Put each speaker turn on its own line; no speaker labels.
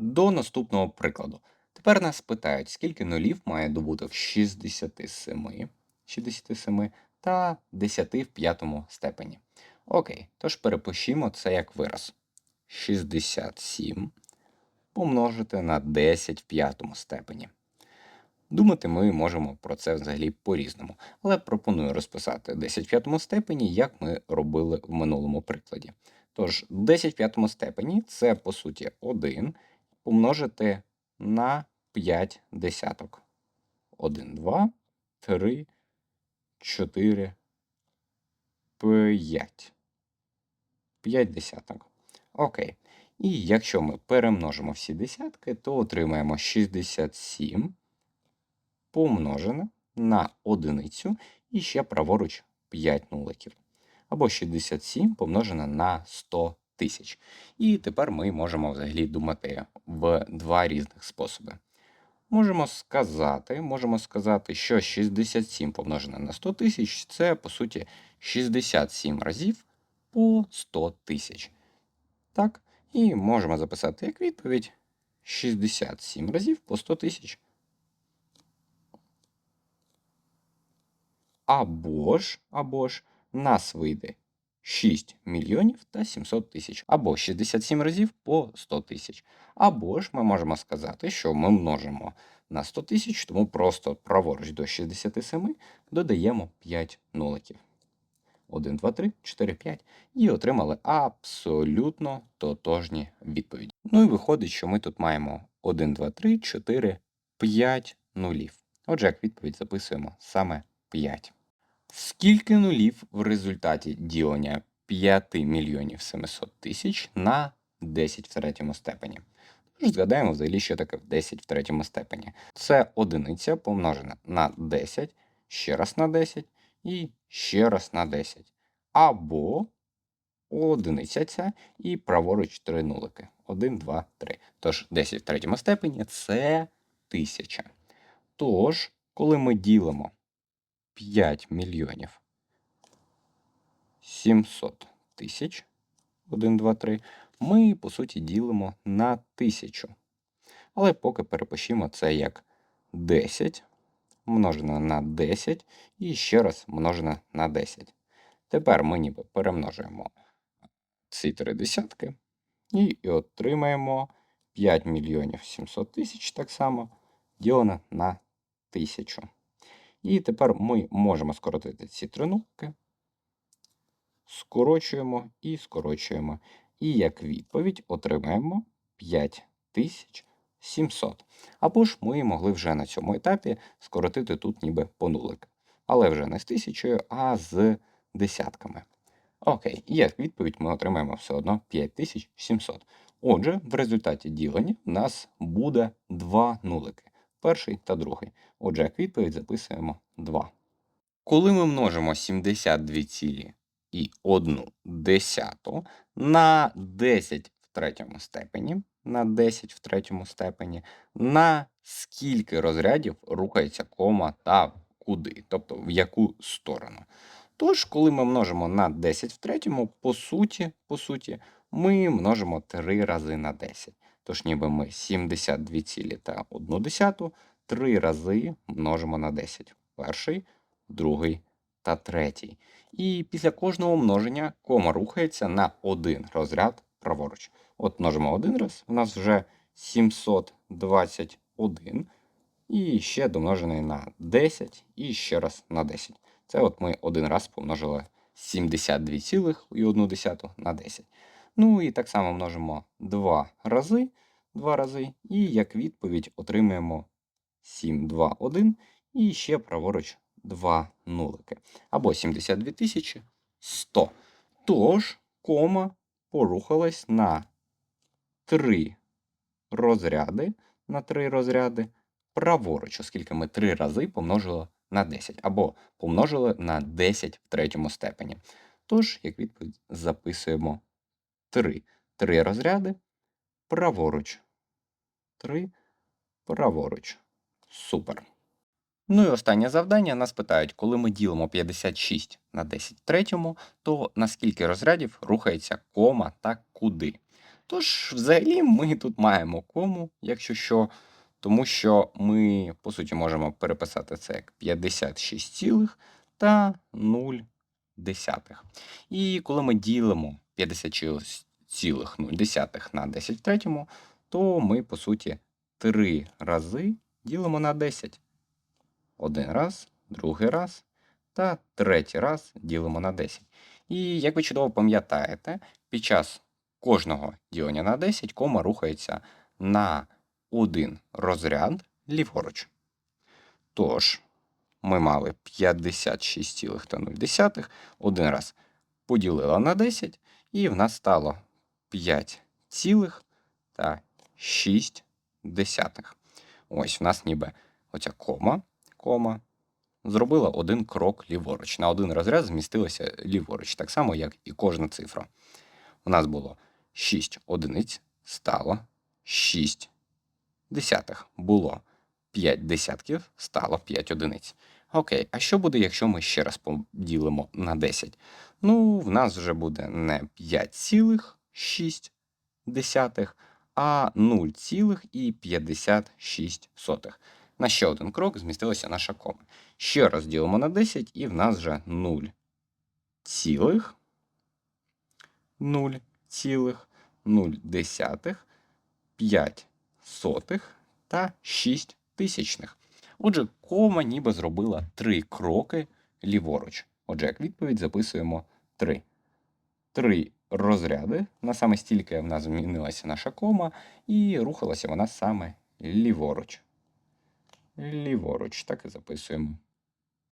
До наступного прикладу. Тепер нас питають, скільки нулів має добуток 67, 67 та 10 в п'ятому степені. Окей, тож перепишімо це як вираз. 67 помножити на 10 в п'ятому степені. Думати ми можемо про це взагалі по-різному, але пропоную розписати 10 в п'ятому степені, як ми робили в минулому прикладі. Тож 10 в п'ятому степені це по суті 1 помножити на 5 десяток. 1, 2, 3, 4, 5. 5 десяток. Окей. І якщо ми перемножимо всі десятки, то отримаємо 67 помножене на одиницю і ще праворуч 5 нуликів. Або 67 помножене на 100 тисяч. І тепер ми можемо взагалі думати в два різних способи. Можемо сказати, можемо сказати, що 67 помножене на 100 тисяч це по суті 67 разів по 100 тисяч. Так, і можемо записати як відповідь 67 разів по 100 тисяч. Або ж, або ж нас вийде 6 мільйонів та 700 тисяч, або 67 разів по 100 тисяч. Або ж ми можемо сказати, що ми множимо на 100 тисяч, тому просто праворуч до 67 додаємо 5 нуликів. 1, 2, 3, 4, 5. І отримали абсолютно тотожні відповіді. Ну і виходить, що ми тут маємо 1, 2, 3, 4, 5 нулів. Отже, як відповідь записуємо саме 5. Скільки нулів в результаті ділення 5 мільйонів 700 тисяч на 10 в третьому степені? Тож згадаємо взагалі, що таке 10 в третьому степені. Це одиниця помножена на 10, ще раз на 10 і ще раз на 10. Або одиниця ця і праворуч 3 нулики. 1, 2, 3. Тож 10 в третьому степені це 1000. Тож, коли ми ділимо 5 мільйонів 700 тисяч, 1, 2, 3, ми, по суті, ділимо на 1000. Але поки перепишімо це як 10 множено на 10 і ще раз множено на 10. Тепер ми ніби перемножуємо ці три десятки і отримаємо 5 мільйонів 700 тисяч так само ділено на 1000. І тепер ми можемо скоротити ці три нулки, скорочуємо і скорочуємо. І як відповідь отримаємо 5700. Або ж ми могли вже на цьому етапі скоротити тут ніби по нулик. Але вже не з тисячою, а з десятками. Окей, і як відповідь ми отримаємо все одно 5700. Отже, в результаті ділення у нас буде два нулики. Перший та другий. Отже, як відповідь записуємо 2. Коли ми множимо 72 цілі і 1 десяту на 10 в третьому степені, на 10 в третьому степені, на скільки розрядів рухається кома та куди, тобто в яку сторону. Тож, коли ми множимо на 10 в третьому, по суті, по суті, ми множимо 3 рази на 10. Тож ніби ми 72 цілі та 1 десяту 3 рази множимо на 10. Перший, другий та третій. І після кожного множення кома рухається на один розряд праворуч. От множимо один раз, у нас вже 721. І ще домножений на 10 і ще раз на 10. Це от ми один раз помножили 72,1 на 10. Ну і так само множимо 2 рази, 2 рази, і як відповідь отримаємо 7, 2, 1 і ще праворуч 2 нулики. Або 72 тисячі 100. Тож, кома порухалась на 3 розряди, на 3 розряди праворуч, оскільки ми 3 рази помножили на 10, або помножили на 10 в третьому степені. Тож, як відповідь, записуємо 3. 3 розряди праворуч. 3 праворуч. Супер. Ну і останнє завдання нас питають, коли ми ділимо 56 на 10 в третьому, то на скільки розрядів рухається кома та куди. Тож, взагалі, ми тут маємо кому, якщо що, тому що ми, по суті, можемо переписати це як 56 цілих та 0 десятих. І коли ми ділимо 56,0 на 10 в третьому, то ми, по суті, три рази ділимо на 10. Один раз, другий раз та третій раз ділимо на 10. І як ви чудово пам'ятаєте, під час кожного ділення на 10 кома рухається на один розряд ліворуч. Тож, ми мали 56,0. Один раз поділила на 10, і в нас стало 5,6. Ось в нас ніби оця кома, кома зробила один крок ліворуч. На один розряд змістилася ліворуч, так само, як і кожна цифра. У нас було 6 одиниць, стало 6 десятих. Було 5 десятків, стало 5 одиниць. Окей, а що буде, якщо ми ще раз поділимо на 10? Ну, в нас вже буде не 5,6, а 0,56. На ще один крок змістилася наша кома. Ще раз ділимо на 10, і в нас вже 0 цілих 0 цілих 0 десятих 5 сотих та 6 тисячних. Отже, кома ніби зробила три кроки ліворуч. Отже, як відповідь записуємо 3. Три розряди. На саме стільки в нас змінилася наша кома, і рухалася вона саме ліворуч. Ліворуч, так і записуємо.